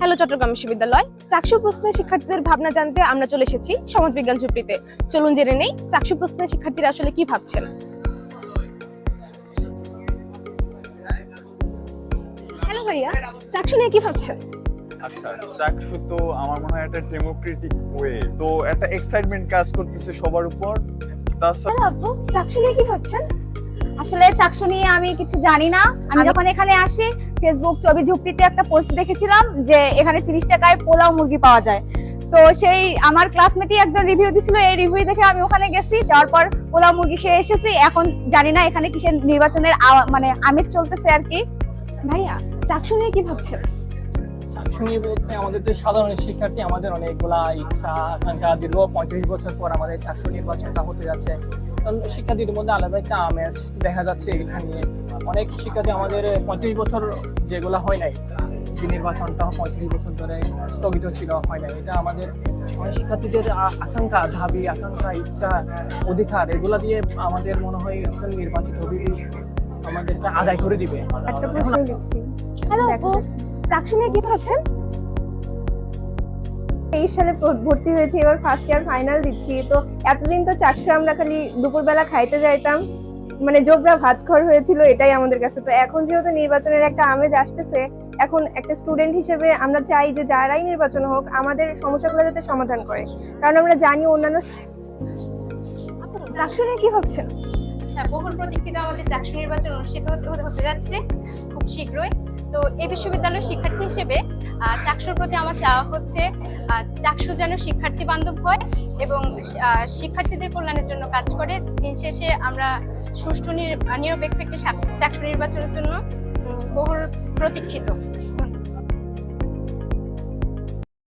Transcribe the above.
Hello Chittagong বিশ্ববিদ্যালয়। চাকসু প্রশ্নে শিক্ষার্থীদের ভাবনা জানতে আমরা চলে এসেছি সমাজ বিজ্ঞান ঝুপড়িতে। চলুন জেনে নেই চাকসু প্রশ্নে শিক্ষার্থীরা আসলে কি ভাবছেন। হ্যালো ভাইয়া চাকসু নিয়ে কি ভাবছেন? আচ্ছা চাকসু তো আমার মনে হয় একটা ডেমোক্রেটিক ওয়ে তো একটা এক্সাইটমেন্ট কাজ করতেছে সবার উপর। তাছাড়া হ্যালো আপু চাকসু নিয়ে কি ভাবছেন? আসলে চাকসু নিয়ে আমি কিছু জানি না। আমি যখন এখানে আসি ফেসবুক ছবি ঝুপড়িতে একটা পোস্ট দেখেছিলাম যে এখানে তিরিশ টাকায় পোলাও মুরগি পাওয়া যায়। তো সেই আমার ক্লাসমেটই একজন রিভিউ দিছিল, এই রিভিউ দেখে আমি ওখানে গেছি, যাওয়ার পর পোলাও মুরগি খেয়ে এসেছি। এখন জানি না এখানে কিসের নির্বাচনের মানে আমেজ চলতেছে আর কি। ভাইয়া চাকসু নিয়ে কি ভাবছেন? চাকরি নিয়ে বলতে আমাদের যে সাধারণ শিক্ষার্থী আমাদের অনেকগুলা ইচ্ছা আকাঙ্ক্ষা দীর্ঘ পঁয়ত্রিশ বছর পর আমাদের চাকরি নির্বাচনটা হতে যাচ্ছে। কারণ শিক্ষার্থীদের মধ্যে আলাদা একটা আমেজ দেখা যাচ্ছে এটা নিয়ে অনেক শিক্ষার্থী আমাদের পঁয়ত্রিশ বছর যেগুলো হয় নাই যে নির্বাচনটা পঁয়ত্রিশ বছর ধরে স্থগিত ছিল হয় নাই এটা আমাদের অনেক শিক্ষার্থীদের আকাঙ্ক্ষা দাবি আকাঙ্ক্ষা ইচ্ছা অধিকার এগুলা দিয়ে আমাদের মনে হয় একজন নির্বাচিত অভিযোগ আমাদেরকে আদায় করে দিবে। একটা প্রশ্ন লিখছি। চাকসু কি ভাবছেন? তেইশ সালে ভর্তি হয়েছি এবার ফার্স্ট ইয়ার ফাইনাল দিচ্ছি। তো এতদিন তো চাকসু আমরা খালি দুপুরবেলা খাইতে যাইতাম। মানে জোবরা ভাত খর হয়েছিল এটাই আমাদের কাছে। তো এখন যেহেতু নির্বাচনের একটা আমেজ আসতেছে এখন একটা স্টুডেন্ট হিসেবে আমরা চাই যে যারাই নির্বাচন হোক আমাদের সমস্যাগুলো যাতে সমাধান করে। কারণ আমরা জানি অন্যান্য চাকসু নিয়ে কি ভাবছেন? আচ্ছা বহুল প্রতীক্ষিত আমাদের চাকসু নির্বাচন অনুষ্ঠিত হতে হতে যাচ্ছে খুব শীঘ্রই। তো এই বিশ্ববিদ্যালয়ের শিক্ষার্থী হিসেবে চাকসুর প্রতি আমার চাওয়া হচ্ছে চাকসু যেন শিক্ষার্থী বান্ধব হয় এবং শিক্ষার্থীদের কল্যাণের জন্য কাজ করে। দিন শেষে আমরা সুষ্ঠু নির- নিরপেক্ষ একটি চাকসু নির্বাচনের জন্য বহুল প্রতীক্ষিত।